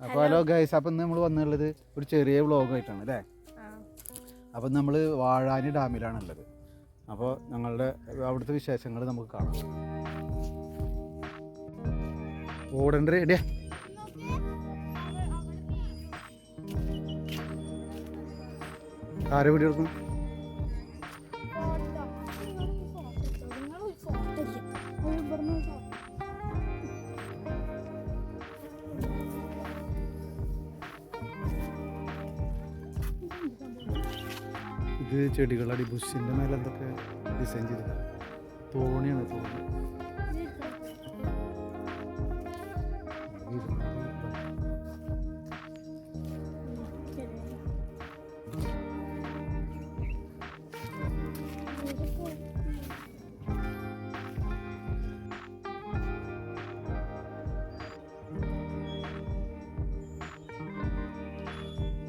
അപ്പോൾ hello. Guys അപ്പം ഇന്ന് നമ്മൾ വന്നുള്ളത് ഒരു ചെറിയ വ്ളോഗായിട്ടാണ് അല്ലേ? അപ്പം നമ്മൾ വാഴാനി ഡാമിലാണ് ഉള്ളത് അപ്പോൾ ഞങ്ങളുടെ അവിടുത്തെ വിശേഷങ്ങൾ നമുക്ക് കാണാം. ഓടണ്ട റെഡിയാ ആരെ വീഡിയോ എടുക്കും ഇത് ചെടികളടി ബുഷിന്റെ മേലെ എന്തൊക്കെ ഡിസൈൻ ചെയ്തത്? തോണിയാണ് തോണി.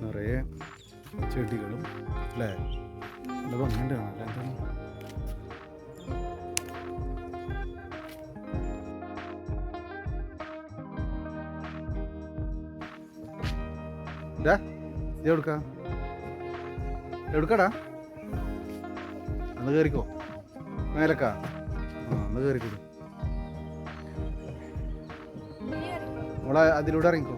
നിറയെ ചെടികളും അല്ലേ? നല്ല ഭംഗിയുണ്ട് കാണാൻ എന്താണ് എടുക്കടാ എവിടുക്ക? എവിടുക്കടാ? ഒന്ന് കയറിക്കോ മേലക്കാ. ആ ഒന്ന് കയറിക്കൂടും നമ്മളെ അതിലൂടെ ഇറങ്ങിക്കോ.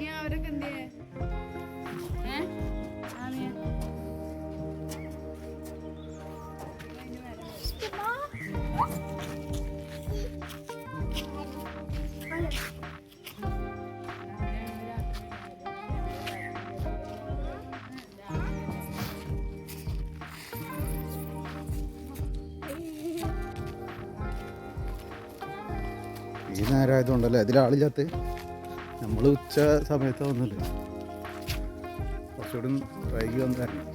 ഇജ്ജ് നേരം ഈ നേരമായതുകൊണ്ടല്ലേ അതിലാളില്ലാത്ത നമ്മൾ ഉച്ച സമയത്ത് വന്നില്ലേ കുറച്ചുകൂടി വൈകി വന്നായിരുന്നു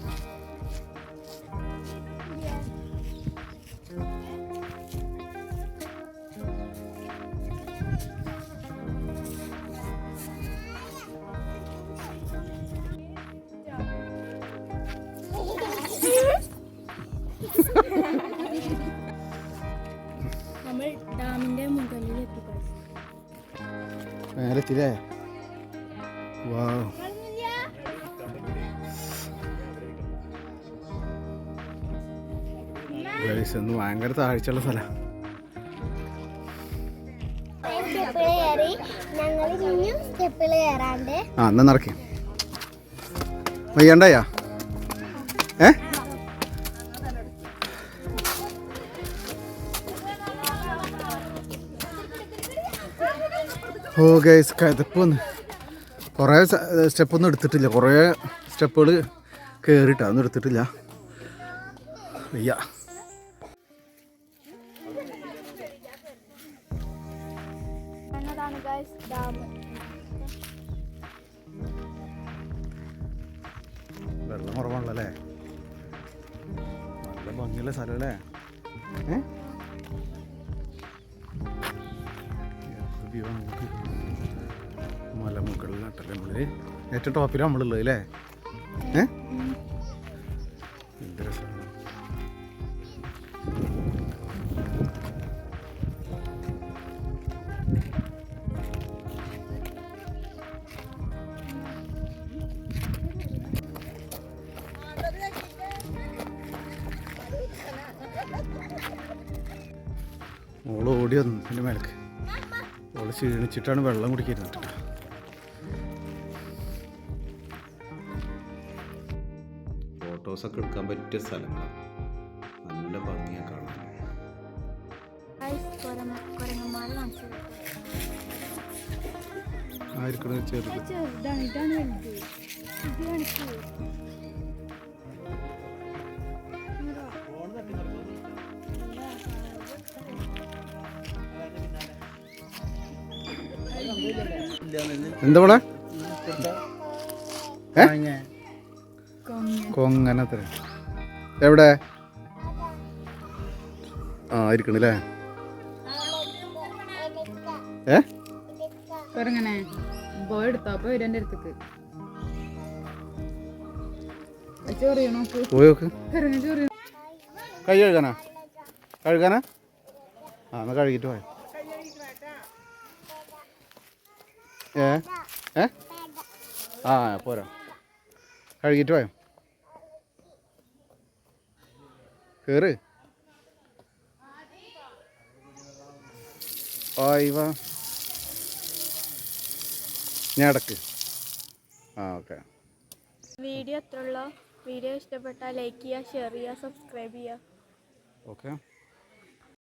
മേലെത്തില്ലേ വാ ഇന്ന് ഭയങ്കര താഴ്ചയുള്ള സ്ഥലം. ആ എന്നാ നടക്കി. വയ്യണ്ടായാ? ഏ? ഓ ഗൈസ് കഥപ്പ് വന്ന് കുറേ സ്റ്റെപ്പൊന്നും എടുത്തിട്ടില്ല. കുറേ സ്റ്റെപ്പുകൾ കയറിയിട്ട് അതൊന്നും എടുത്തിട്ടില്ല. വയ്യ. വെള്ളം കുറവാണല്ലോ അല്ലേ? നല്ല ഭംഗിയുള്ള സ്ഥലമല്ലേ ഏ? ആണ് നമുക്ക് മലമുകളിലാട്ടല്ലേ നമ്മൾ? ഏറ്റവും ടോപ്പിലാണ് നമ്മളുള്ളത് അല്ലേ? ഏ? എന്ത് രസമാണ് വന്നു എന്റെ മേലേക്ക്. ഓൾ ക്ഷീണിച്ചിട്ടാണ് വെള്ളം കുടിക്കുന്നത് ഫോട്ടോസൊക്കെ എടുക്കാൻ പറ്റിയ സ്ഥലങ്ങളാണ് നല്ല ഭംഗിയാണ് കാണാൻ. ആയിരിക്കണം കാണിച്ചു ചെറുത്. ചെറുതാണ് ഇതാണ് വലുത്. ഇത് കാണിക്കൂ. എന്താ മോളെ കൊങ്ങനത്ര എവിടെ? ആ ഇരിക്കണല്ലേ ഏ? കുരങ്ങനെ ബോയ് എടുത്തോ? അപ്പൊ വരും എന്റെ അടുത്തേക്ക്. കൈ കഴുകാനാ? കഴുകാനാ? ആ എന്നാ കഴുകിട്ട് പോയ ഏ? ഏ? ആ പോരാ. കഴുകിയിട്ട് പോയോ കേറ്. ആയി വാ. ഞാൻ അടക്ക്. ആ ഓക്കെ. വീഡിയോ എത്ര ഉള്ളോ? വീഡിയോ ഇഷ്ടപ്പെട്ടാൽ ലൈക്ക് ചെയ്യുക ഷെയർ ചെയ്യുക സബ്സ്ക്രൈബ് ചെയ്യുക. ഓക്കെ.